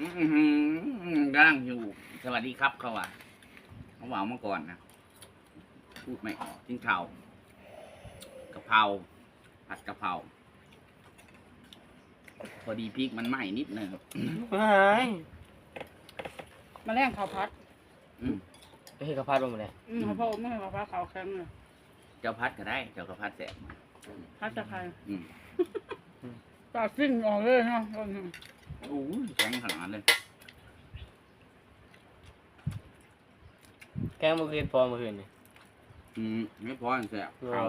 อื้อหือกำลังอยู่ สวัสดีครับเขาว่าเขาว่ามาก่อนนะ พูดไม่ออกกินข้าวกะเพราผัดกะเพราพอดีพริกมันไหม้นิดหนึงเฮ้ยมาแรงข้าวพัดอืมเฮ้ยกระพัดลงมาเลยอืมเขาบอกไม่ให้ข้าวพัดขาวแข็งเลยเจ้าพัดก็ได้ เจ้าก็พัดแสบพัดจะใครอืมตาสิ้นออกเลยเนาะ โอ้ยแข็งขนาดเลยแกงเมื่อคืนพอเมื่อคืนนี่อืมไม่พอแสบข้าว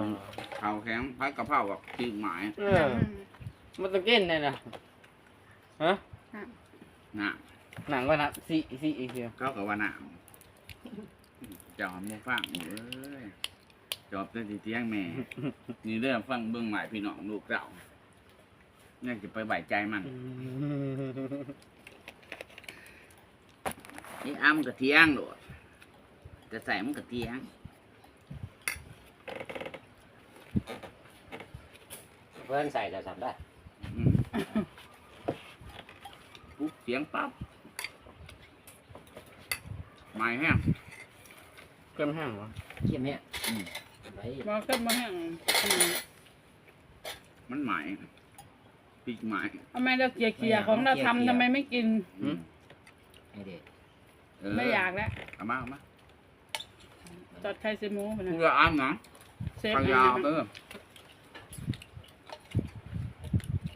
ข้าวแข็งพัดกะเพรากับพริกหมายเออมันต้องกินเลยนะฮะน่ะหนังก็นะสีสีอีกเดียวเขากับว่าหนาวจอมบ่ฟังเอ้ยจอบแต่สิเตียงแม่ นี่เรื่องฟังเบื้องใหม่พี่น้องลูกเจ้าเนี่ยจะไปใบใจมันนี่อ้ำกับเทียงโดดจะใส่มันกับเทียงเพื่อนใส่จะทำได้อืมปุ๊บเสียงปั๊บไม่แห้งเพิ่มห้างวะเขี้ยมเนี่ยอืมไว้มาขึ้นมาแห้งอืมมันหมาย ปีกหมายทำไมเราเกลี่ยๆของเราทำทำไมไม่กิน อืมให้เด็กเออไม่อยากแล้วเอามาเอามาจัดไข่เซมูไปนะพูดว่าอ้ำนะเชฟพยาอันเอนั้นอ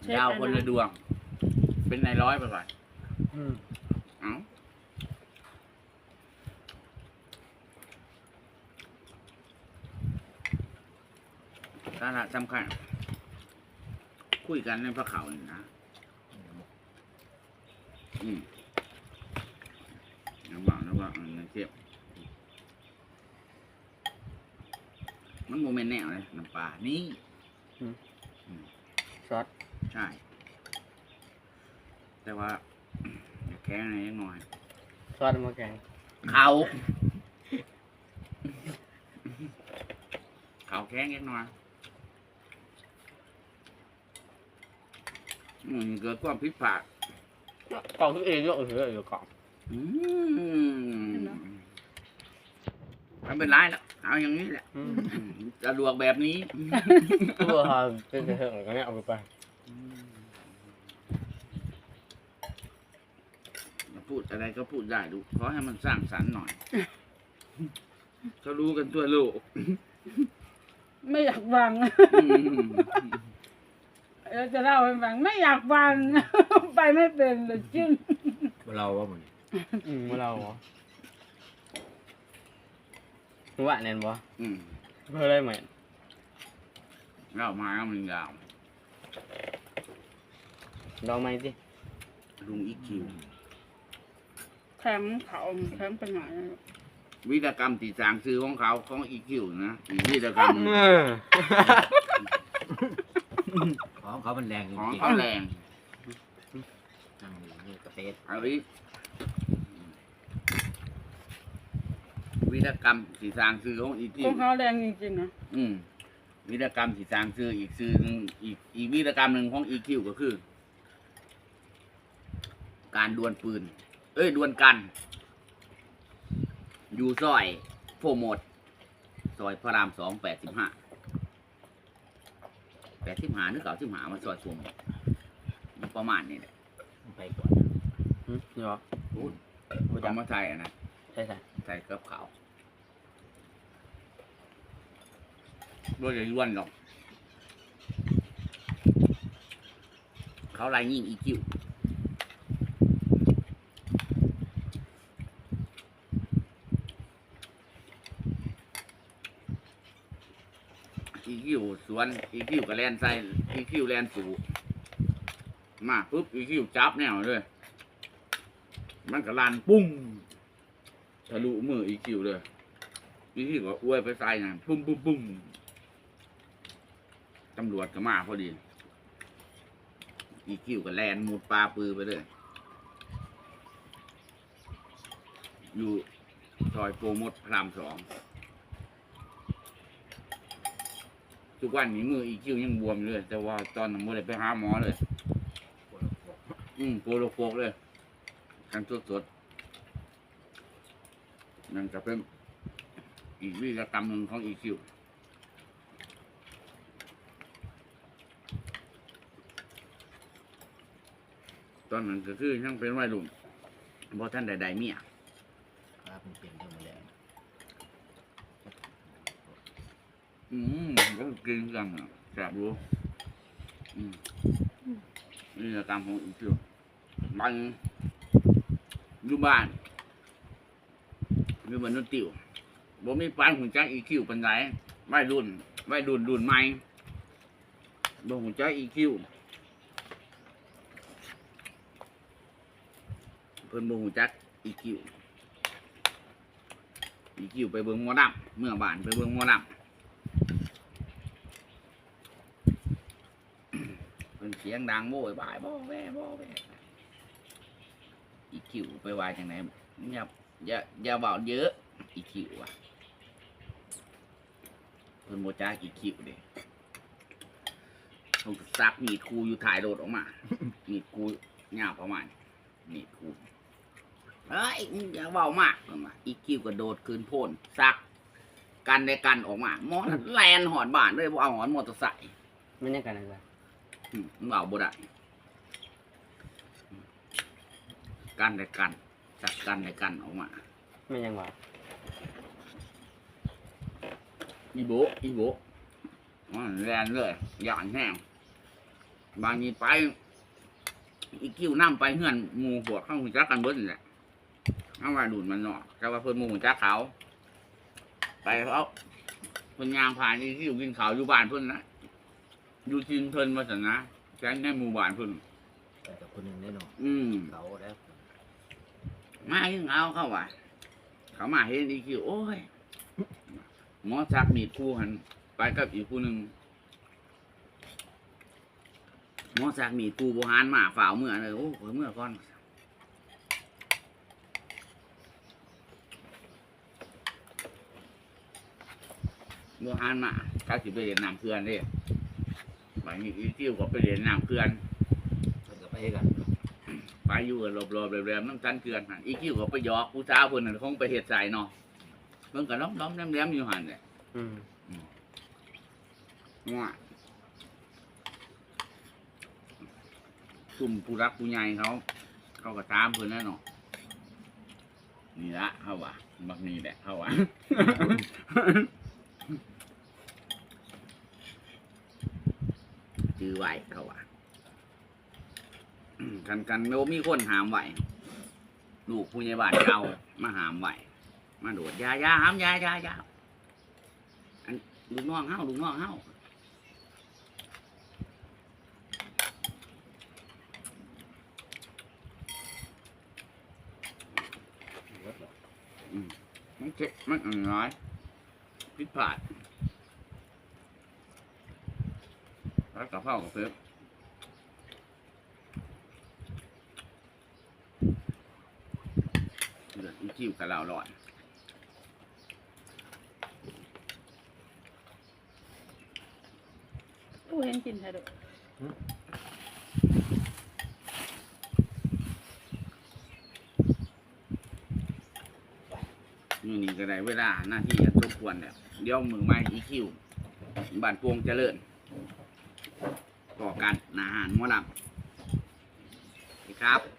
เชฟยาวอันคนนั้ละนดวง เป็นนายร้อยไปก่อนอืมเอ้าสาระสำคัญ คุยกันในพระเขานี่นะอืมระวังระวังอันนี้เทียบมันโมเมนต์แนวเลยน้ำปลานี่ซอสใช่ แต่ว่าอย่าแข็งอะไรนิดหน่อยซอสมาแกงเขาเขาแข็งนิดหน่อย อืมเกิดความผิดพลาดกล่องทุกเองเยอะเอออยู่กล่องอืมไม่เป็นไรแล้วเอาอย่างนี้แหละอืมอืมสะดวกแบบนี้ตัวเป็นเถอะก็เนี่ยเอาไปไปพูดอะไรก็พูดได้ดูขอให้มันสร้างสรรค์หน่อยเขารู้กันทั่วโลกไม่อยากวางอืม เราจะเล่าให้ฟังไม่อยากวางไปไม่เป็นเลยจิ้นเราว่ามันอืมเราเหรอรู้ว่าแน่นบ่อืมเพื่ออะไรไหมเล่ามาแล้วมันยาวลองไหมสิลุงอีกคิวแคมป์เขาแคมป์เป็นไหนวิธีกรรมตีสร้างซื้อของเขาของอีคิวนะอีวิธีกรรมเออของ เขามันแรงจของริงเขาแรงๆนั่งอยู่นี่กระเตดเอาวิวิธีกรรมสีสร้างซื้อของอีคิขวองเขาแรงจริงๆนะอืมวิธีกรรมสีสร้างซื้ออีกซื้อหนึ่งอีกอีกวิธีกรรมหนึ่งของอีคิวก็คือ การดวลปืน เอ้ยดวลกัน อยู่ซอยโฟโมดซอยพระรามสองแปดสิบห้า แปดสิบห้านึกเก่าสิบห้ามาซอยโฟโมดประมาณนี้แหละไปก่อนอืมเดี๋ยวพูดบ่จัเอากมาใส่อะนะใช่ใช่ใส่กับเขาวด้วยจะล้วนหรอก เขาไล่ยิงอีคิวอีคิ วนอีคิวกับแลนใส่อีคิวแลนสูมาปุ๊บอีคิวจับแนวเลย มันก็ลันปุ้งทะลุมืออีคิวเลยอีคิวก็อวยไปใส่นั่นปุ้มปุ้มปุ้มตำรวจก็มาพอดี อีคิวก็แลนมุดปลาปือไปเลยอยู่ซอยโปรโมทพรามสอง ทุกวันนี้มืออีคิวยังบวมอยู่เลย แต่ว่าตอนนั้นไม่ได้ไปหาหมอเลย อืมโปรโลโฟกเลยกันสดๆนั่นจะเป็นอีกวิธีกรรมหนึ่งของ EQ ตอนนั้นก็คือยังเป็นวัยรุ่นเพราะท่านใดๆเมีย ครับมันเปลี่ยนเรื่องมาแล้วอืม ก็กินกันอะแสบรู้อืมนี่คือตามของอีกทีมันอยู่บ้านอยู่บ้านนุ่นติวบ่มีปานหุ่นจักอีคิวปันไดวัยรุ่นวัยรุ่นรุ่นใหม่บ่หุ่นจักอีคิวเพิ่นบ่หุ่นจักอีคิวอีคิวไปเบิ่งมอลำเมื่อบ้านไปเบิ่งมอลำ เป็นเสียงดังโว้ยบายบ่แว่บ่แว่อีคิวไปว่าจังไหนอย่าอย่าอย่าเบาเยอะอีคิวอะเพิ่นโมจ้าอีคิวเด้ผมซักมีดคูอยู่ถ่ายโดดออกมา มีดคูเงาวประมาณนี้มีดคูเฮ้ยมึงอย่าเบามากเพิ่นว่าอีคิวกระโดดคืนโพ่นซัก กันได้กันออกมาหมอนแลนหอดบ้านเลยบ่เอาหอนมอเตอร์ไซค์มันยังกันอะไร มมึงเอาบ่ได้กันได้กันจัดกันได้กันออกมามันยังว่าอีโบะอีโบะอ๋อแลนเลยอย่างแห้งบางทีไปอีกิ้วน้ำไปเฮือนหมูหัวข้างหุ่นจักกันเบิ้นี่แหละเอาว่าดูดมันเนาะแต่ว่าเพิ่นหมูหุ่นจักเขา ไปเขาเพิ่นยางผ่านอีกิ้วกินข้าวอยู่บ้านเพิ่นนะ อยู่จินเพิ่นมาสันนะแจ้งในหมู่บ้านเพิ่นแต่กับคนหนึ่งแน่นอนอืมเขาแล้วมาถึงเอาเข้าว่าเขามาเห็นอีคิวโอ้ยหมอจักมีดคู่หันไปกับอีกคู่หนึ่งหมอจักมีดคู่โบหานมาฝ่าวเมื่อเลยโอ้ยเมื่อก่อนโบหานมาเขาสิไปเรียนน้ำเพื่อนเด้ บางทีอีคิวก็ไปเรียนน้ำเพื่อนเพิ่นก็ไปกันไปอยู่กับรอบๆแรมๆน้ำตันเกลือนหันอีคิวก็ไปหยอกผู้สาวเพิ่นนั่นคงไปเฮ็ดใส่เนาะเพิ่นก็ล้อมๆแหลมๆอยู่หันแหละอืมว่าซุ่มผู้รักผู้ใหญ่เขา เขาก็ตามเพิ่นแน่เนาะนี่ละเขาว่าบักนี่แหละเขาว่า จื้อไหวเขาว่ากันกันโมมีคนหามไหวลูกผู้ใหญ่บ้านเก่ามาหามไหวมาโดดยายาหามยายายาอันลูกน้องเฮาลูกน้องเฮาอืมมันเจ็บมันอันน้อยผิดพลาด แล้วกับเ้ากับเพิ่มเดือดอีคิวกับเราหลอดตู้เห็นกินไทยดอกนี่นี่ก็ได้เวลาหน้าที่จะสมควรแล้วเดี๋ยวมือไม้อีคิวบ้านปวงเจริญ ต่อกันอาหารหมอลำครับ